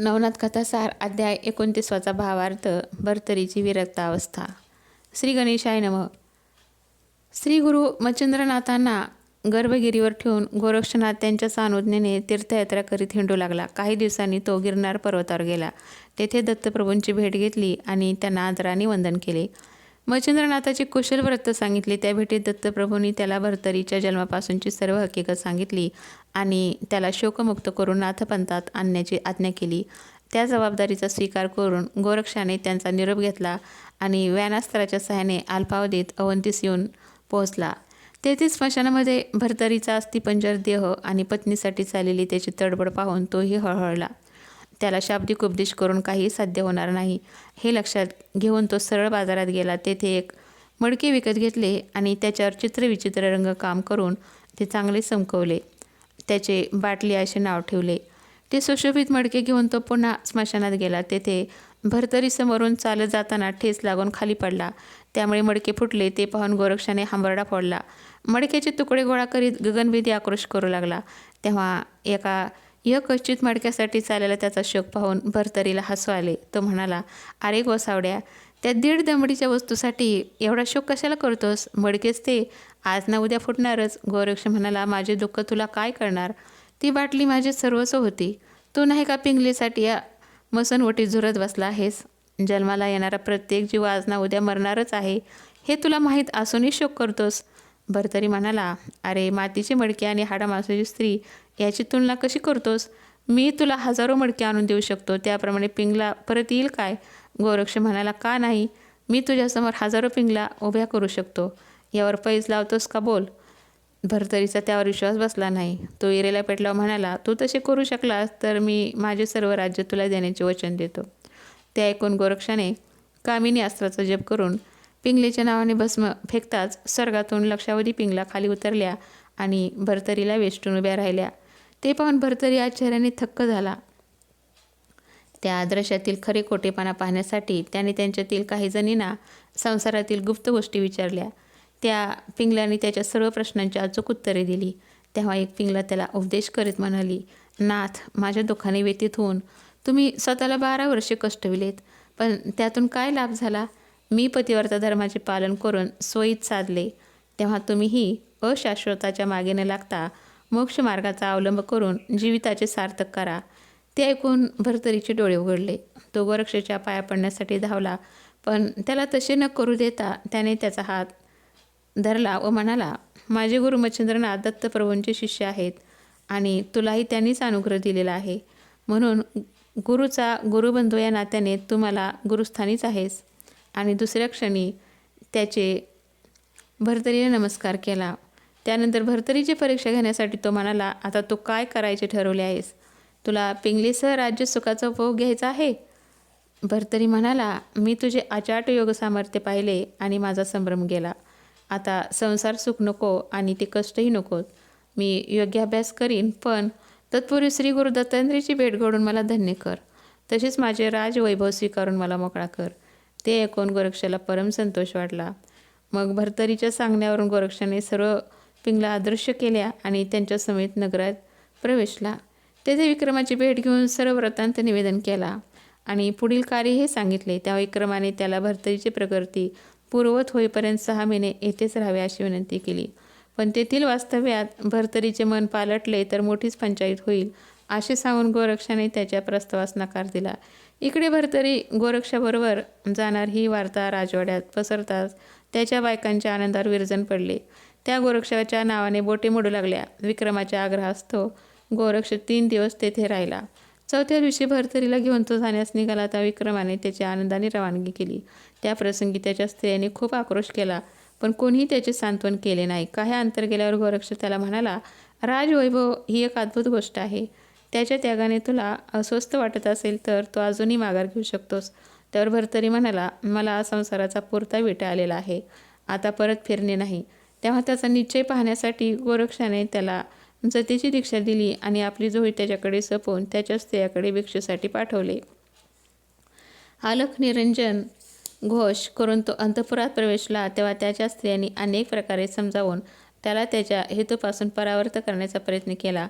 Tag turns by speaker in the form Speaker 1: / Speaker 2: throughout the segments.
Speaker 1: नवनाथ कथासार अध्याय एकोणतीसवाचा भावार्थ भरतरीची विरक्तावस्था. श्री गणेशाय नम. श्री गुरु मच्छिंद्रनाथांना गर्भगिरीवर ठेवून गोरक्षनाथ त्यांच्या सानुज्ञेने तीर्थयात्रा करीत हिंडू लागला. काही दिवसांनी तो गिरनार पर्वतावर गेला. तेथे दत्तप्रभूंची भेट घेतली आणि त्यांना आदराने वंदन केले. मच्छिंद्रनाथाची कुशल व्रत सांगितले. त्या भेटीत दत्तप्रभूंनी त्याला भरतरीच्या जन्मापासूनची सर्व हकीकत सांगितली आणि त्याला शोकमुक्त करून नाथपंथात आणण्याची आज्ञा केली. त्या जबाबदारीचा स्वीकार करून गोरक्षाने त्यांचा निरोप घेतला आणि व्यानास्त्राच्या सहाय्याने अल्पावधीत अवंतीस येऊन पोहोचला. तेथे स्मशानामध्ये भरतरीचा अस्थिपंजर देह आणि पत्नीसाठी चाललेली त्याची तडबड पाहून तोही हळहळला. त्याला शाब्दिक उपदेश करून काही साध्य होणार नाही. हे लक्षात घेऊन तो सरळ बाजारात गेला. तेथे एक मडके विकत घेतले आणि त्याच्यावर चित्रविचित्र रंग काम करून ते चांगले चमकवले. त्याचे बाटली असे नाव ठेवले. ते सुशोभित मडके घेऊन तो पुन्हा स्मशानात गेला. तेथे भरतरी समोरून चालत जाताना ठेस लागून खाली पडला. त्यामुळे मडके फुटले. ते पाहून गोरक्षाने हांबरडा फोडला. मडक्याचे तुकडे गोळा करीत गगनभेदी आक्रोश करू लागला. तेव्हा एका यकश्चित मडक्यासाठी चाललेला त्याचा शोक पाहून भरतरीला हसू आले. तो म्हणाला अरे गोसावड्या त्या दीड दमडीच्या वस्तूसाठी एवढा शोक कशाला करतोस? मडकेच ते. आज ना उद्या फुटणारच. गोरक्ष म्हणाला माझे दुःख तुला काय करणार? ती बाटली माझी सर्वस्व होती. तू नाही का पिंगलीसाठी या मसनवटी झुरत बसला आहेस? जन्माला येणारा प्रत्येक जीव आज ना उद्या मरणारच आहे. हे तुला माहीत असूनही शोक करतोस. भरतरी म्हणाला अरे मातीची मडकी आणि हाडा हाडामासाची स्त्री याची तुलना कशी करतोस? मी तुला हजारो मडके आणून देऊ शकतो त्याप्रमाणे पिंगला परत येईल काय? गोरक्ष म्हणाला का नाही? मी तुझ्यासमोर हजारो पिंगला उभ्या करू शकतो. यावर पैज लावतोस का बोल? भरतरीचा त्यावर विश्वास बसला नाही. तो इरेला पेटला म्हणाला तू तसे करू शकलास तर मी माझे सर्व राज्य तुला देण्याचे वचन देतो. ते ऐकून गोरक्षाने कामिनी अस्त्राचा जप करून पिंगलेच्या नावाने भस्म फेकताच स्वर्गातून लक्षावधी पिंगला खाली उतरल्या आणि भरतरीला वेष्टून उभ्या राहिल्या. ते पाहून भरतरी आश्चर्याने थक्क झाला. त्या दृश्यातील खरे खोटेपणा पाहण्यासाठी त्याने त्यांच्यातील काही जणींना संसारातील गुप्त गोष्टी विचारल्या. त्या पिंगलाने त्याच्या सर्व प्रश्नांची अचूक उत्तरे दिली. तेव्हा एक पिंगला त्याला उपदेश करीत म्हणाली नाथ माझ्या दुःखाने व्यतीत होऊन तुम्ही स्वतःला बारा वर्षे कष्टविलेत पण त्यातून काय लाभ झाला? मी पतिव्रता धर्माचे पालन करून सोयीत साधले तेव्हा तुम्हीही अशाश्वताच्या मागे न लागता मोक्ष मार्गाचा अवलंब करून जीविताचे सार्थक करा. ते ऐकून भरतरीचे डोळे उघडले. तो गोरक्षेच्या पाया पडण्यासाठी धावला पण त्याला तसे न करू देता त्याने त्याचा हात धरला व म्हणाला माझे गुरु मच्छिंद्रनाथ दत्तप्रभूंचे शिष्य आहेत आणि तुलाही त्यांनीच अनुग्रह दिलेला आहे. म्हणून गुरुचा गुरुबंधू या नात्याने तू मला गुरुस्थानीच आहेस. आणि दुसऱ्या क्षणी त्याचे भरतरीने नमस्कार केला. त्यानंतर भरतरीची परीक्षा घेण्यासाठी तो म्हणाला आता तू काय करायचे ठरवले आहेस? तुला पिंगलीसह राज्य सुखाचा उपभोग घ्यायचा आहे? भरतरी म्हणाला मी तुझे अचाट योग सामर्थ्य पाहिले आणि माझा संभ्रम गेला. आता संसार सुख नको आणि ते कष्टही नकोत. मी योग्य अभ्यास करीन पण तत्पूर्वी श्री गुरु दत्तात्रेयची भेट घडून मला धन्य कर. तसेच माझे राजवैभव स्वीकारून मला मोकळा कर. ते ऐकून गोरक्षाला परम संतोष वाटला. मग भरतरीच्या सांगण्यावरून गोरक्षाने सर्व पिंगला अदृश्य केल्या आणि त्यांच्या समेत नगरात प्रवेशला. तेथे विक्रमाची भेट घेऊन सर्व व्रतांत निवेदन केला आणि पुढील कार्य हे सांगितले. त्या विक्रमाने त्याला भरतरीची प्रकृती पूर्वत होईपर्यंत सहा महिने येथेच राहावे अशी विनंती केली. पण तेथील वास्तव्यात भरतरीचे मन पालटले तर मोठीच पंचायत होईल असे सांगून गोरक्षाने त्याच्या प्रस्तावास नकार दिला. इकडे भरतरी गोरक्षाबरोबर जाणार ही वार्ता राजवाड्यात पसरताच त्याच्या बायकांच्या आनंदावर विरजन पडले. त्या गोरक्षाच्या नावाने बोटे मोडू लागल्या. विक्रमाच्या आग्रहास्तव गोरक्ष तीन दिवस तेथे राहिला. चौथ्या दिवशी भरतरीला घेऊन तो जाण्यास निघाला त्या विक्रमाने त्याची आनंदाने रवानगी केली. त्या प्रसंगी त्याच्या स्त्रियांनी खूप आक्रोश केला पण कोणीही त्याचे सांत्वन केले नाही. काही अंतर गेल्यावर गोरक्ष त्याला म्हणाला राजवैभव ही एक अद्भुत गोष्ट आहे. त्याच्या त्यागाने तुला अस्वस्थ वाटत असेल तर तो अजूनही माघार घेऊ शकतोस. त्यावर भरतरी म्हणाला मला संसाराचा पुरता विटा आलेला आहे. आता परत फिरणे नाही. तेव्हा त्याचा निश्चय पाहण्यासाठी गोरक्षाने त्याला जतीची दीक्षा दिली आणि आपली जोही त्याच्याकडे सपवून त्याच्या स्त्रियाकडे भिक्षेसाठी पाठवले. आलख निरंजन घोष करून तो अंतपुरात प्रवेशला तेव्हा त्याच्या स्त्रियांनी अनेक प्रकारे समजावून त्याला त्याच्या हेतूपासून परावर्त करण्याचा प्रयत्न केला.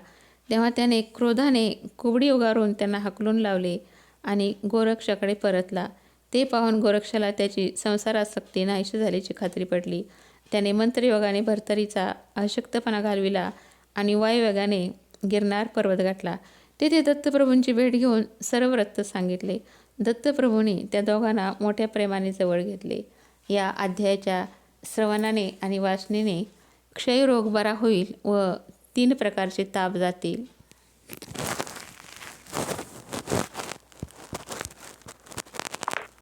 Speaker 1: तेव्हा त्याने क्रोधाने कुबडी उगारून त्यांना हकलून लावले आणि गोरक्षाकडे परतला. ते पाहून गोरक्षाला त्याची संसारासक्ती नाहीशी झाल्याची खात्री पडली त्याने मंत्रयोगाने भरतरीचा अशक्तपणा घालविला आणि वायुवेगाने गिरनार पर्वत गाठला. तेथे दत्तप्रभूंची भेट घेऊन सर्व वृत्त सांगितले. दत्तप्रभूंनी त्या दोघांना मोठ्या प्रेमाने जवळ घेतले. या अध्यायाच्या श्रवणाने आणि वाचनेने क्षयरोग बरा होईल व तीन प्रकारचे ताप जातील.